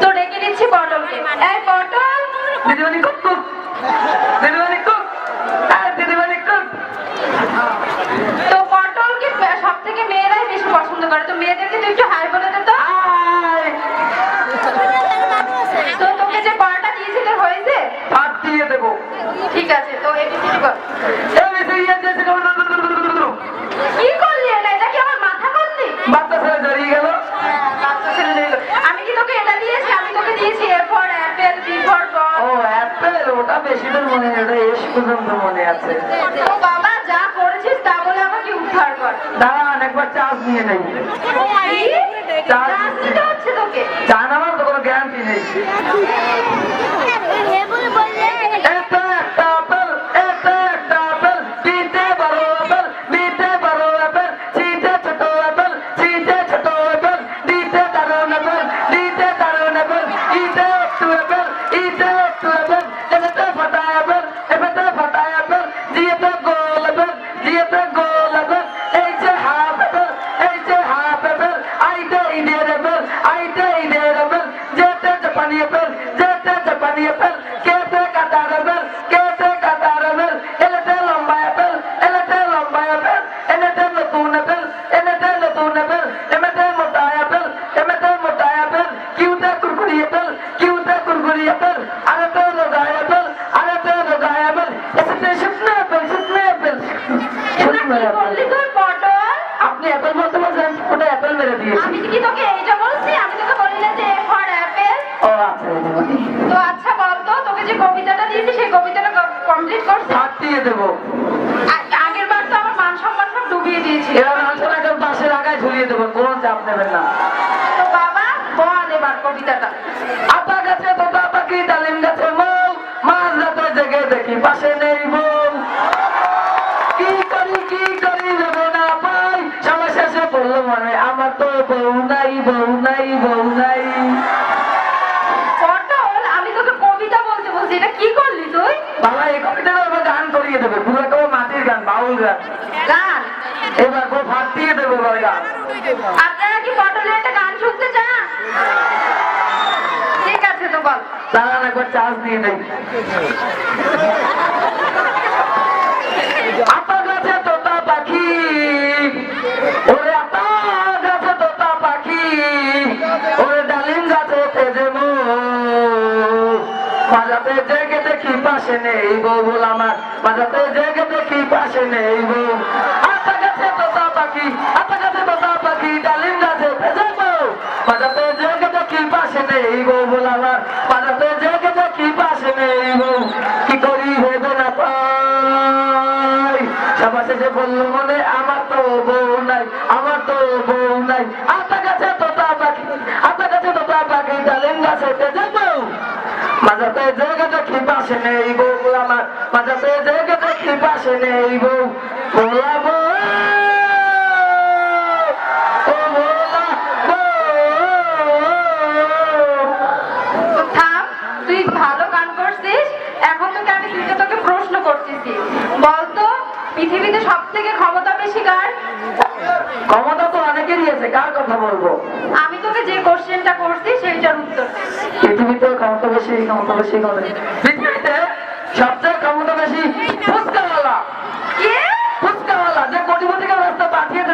তো ডেকে নিচ্ছি পটলকে এই পটল দিদিমণি কুক কুক দিদিমণি কুক আর দিদিমণি কুক তো পটলকে সব থেকে মেয়েরাই বেশি পছন্দ করে তো মেয়েদেরকে তুই একটু হাই বলে দে তো আয় তো তোকে যে পড়াটা দিয়েছিল হয়েছে দিয়ে দেবো ঠিক আছে তো এবিসিডি বল এবিসি ইয়ে দিয়েছে কি করলি এটা এটা কি আমার মাথা করলি বাচ্চা ছেলে জড়িয়ে গেল বাচ্চা ছেলে দিল আমি কি তোকে এটা দিয়েছি আমি তোকে দিয়েছি A for apple B for O ball ওটা বেশি মনে ওটা এস পর্যন্ত মনে আছে। বাবা যা করেছিস তা বলে আমাকে উদ্ধার কর। দাঁড়ান একবার চার্জ নিয়ে নেই। কি? নিতে হচ্ছে তোকে। জান আমার তো কোনো গ্যারান্টি নেই। আপনি অ্যাপেল বলতে বলছেন ওটা অ্যাপেল মেরে দিয়েছি। আমি কি তোকে এইটা বলছি? আমি তোকে বলি না যে ফর অ্যাপেল। ও আচ্ছা তো আচ্ছা বলতো তোকে যে কবিতাটা দিয়েছি সেই কবিতাটা কমপ্লিট করছিস ভাত দিয়ে দেবো। আগের বার তো আমার মান সম্মান সব ডুবিয়ে দিয়েছিল। এবার আসলে একদম পাশের আগায় ঝুলিয়ে দেবো কোনো চাপ নেবেন না। তো বাবা বল এবার কবিতাটা। আপা গাছে তোতা পাখি ডালিম গাছে মৌ মাঝ রাতে জেগে দেখি পাশে নেই বউ আমার তো বউ নাই বউ নাই বউ নাই। পটল আমি তোকে কবিতা বলতে বলছি এটা কি করলি তুই? বাবা এই কবিতাটা এবার গান করিয়ে দেবে পুরো মাটির গান বাউল গান। গান? এবার পুরো ভাত দিয়ে দেবে এবার গান। আপনারা কি পটলের একটা গান শুনতে চান? ঠিক আছে তো বল। দাঁড়ান একবার চার্জ দিয়ে নেই। পাশে নেই বউ বল আমার মাঝাতে জেগে দেখি পাশে নেই বউ আপা গাছে তোতা পাখি আপা গাছে তোতা পাখি, ডালিম গাছে তেজে মো মাঝাতে জেগে দেখি পাশে নেই বউ বল আমার মাঝাতে জেগে দেখি পাশে নেই বউ কি করি ভেবে না পাই? সবার শেষে বলল, মনে আমার তো বউ নাই, আমার তো বউ নাই। আপা গাছে তোতা পাখি আপা গাছে তোতা পাখি, ডালিম গাছে তেজে বউ মাঝাতে জেগে দেখি পাশে নেই বউ আমার মাঝাতে জেগে দেখি পাশে নেই বউ ভোলা বউ ও ভোলা বউ তো তুই ভালো গান করছিস? এখন তোকে আমি দুইটা তোকে প্রশ্ন করতেছি বলতো পৃথিবীতে সব থেকে ক্ষমতা বেশি কার? ক্ষমতা তো অনেকেরই আছে কার কথা বলব আমি তোকে যে কোশ্চেনটা করছি সেইটার উত্তর। পৃথিবীতে ক্ষমতা বেশি ক্ষমতা বেশি। পৃথিবীতে সবচেয়ে ক্ষমতা বেশি ফুচকাওয়ালা ফুচকাওয়ালা যে কোটিপতিকে রাস্তা পাঠিয়ে